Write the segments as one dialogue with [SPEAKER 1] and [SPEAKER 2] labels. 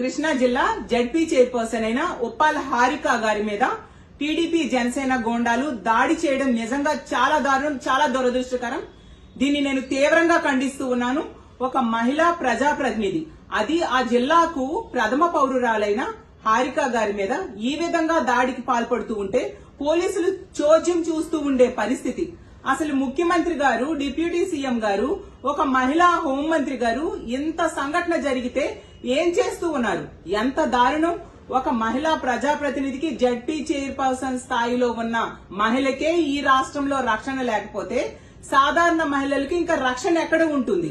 [SPEAKER 1] కృష్ణా జిల్లా ZP chairperson అయిన ఉప్పాల హారిక గారి మీద టీడీపీ జనసేన గోండాలు దాడి చేయడం నిజంగా చాలా దారుణం చాలా దురదృష్టకరం. దీన్ని నేను తీవ్రంగా ఖండిస్తూ ఉన్నాను. ఒక మహిళా ప్రజాప్రతినిధి అది ఆ జిల్లాకు ప్రథమ పౌరురాలైన హారిక గారి మీద ఈ విధంగా దాడికి పాల్పడుతూ ఉంటే పోలీసులు చోద్యం చూస్తూ ఉండే పరిస్థితి. అసలు ముఖ్యమంత్రి గారు డిప్యూటీ సీఎం గారు ఒక మహిళా హోంమంత్రి గారు ఇంత సంఘటన జరిగితే ఏం చేస్తూ ఉన్నారు? ఎంత దారుణం? ఒక మహిళా ప్రజాప్రతినిధికి జడ్పీ చైర్పర్సన్ స్థాయిలో ఉన్న మహిళకే ఈ రాష్ట్రంలో రక్షణ లేకపోతే సాధారణ మహిళలకి ఇంకా రక్షణ ఎక్కడ ఉంటుంది?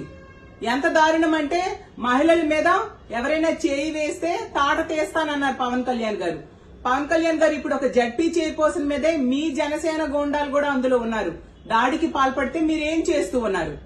[SPEAKER 1] ఎంత దారుణం అంటే మహిళల మీద ఎవరైనా చేయి వేస్తే తాట తీస్తానన్నారు పవన్ కళ్యాణ్ గారు. పవన్ కళ్యాణ్ గారు ఇప్పుడు ఒక జడ్పీ చైర్పర్సన్ మీదే మీ జనసేన గోండాలు కూడా అందులో ఉన్నారు. దాడికి పాల్పడితే మీరు ఏం చేస్తూ ఉన్నారు?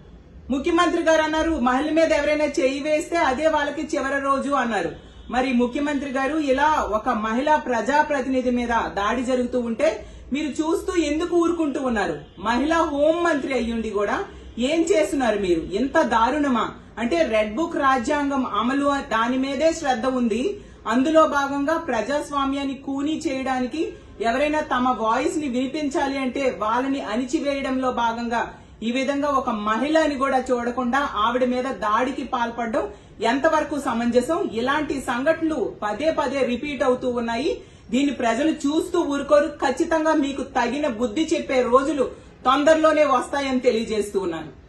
[SPEAKER 1] ముఖ్యమంత్రి గారు అన్నారు మహిళ మీద ఎవరైనా చేయి వేస్తే అదే వాళ్ళకి చివరి రోజు అన్నారు. మరి ముఖ్యమంత్రి గారు ఇలా ఒక మహిళా ప్రజాప్రతినిధి మీద దాడి జరుగుతూ ఉంటే మీరు చూస్తూ ఎందుకు ఊరుకుంటూ ఉన్నారు? మహిళా హోం మంత్రి అయ్యుండి కూడా ఏం చేస్తున్నారు మీరు? ఎంత దారుణమా? అంటే రెడ్ బుక్ రాజ్యాంగం అమలు దాని మీదే శ్రద్ధ ఉంది. అందులో భాగంగా ప్రజాస్వామ్యాన్ని కూనీ చేయడానికి ఎవరైనా తమ వాయిస్ని వినిపించాలి అంటే వాళ్ళని అణిచివేయడంలో భాగంగా ఈ విధంగా ఒక మహిళని కూడా చూడకుండా ఆవిడ మీద దాడికి పాల్పడడం ఎంతవరకు సమంజసం? ఇలాంటి సంఘటనలు పదే పదే రిపీట్ అవుతూ ఉన్నాయి. దీన్ని ప్రజలు చూస్తూ ఊరుకోరు. ఖచ్చితంగా మీకు తగిన బుద్ధి చెప్పే రోజులు తొందరలోనే వస్తాయని తెలియజేస్తూ ఉన్నాను.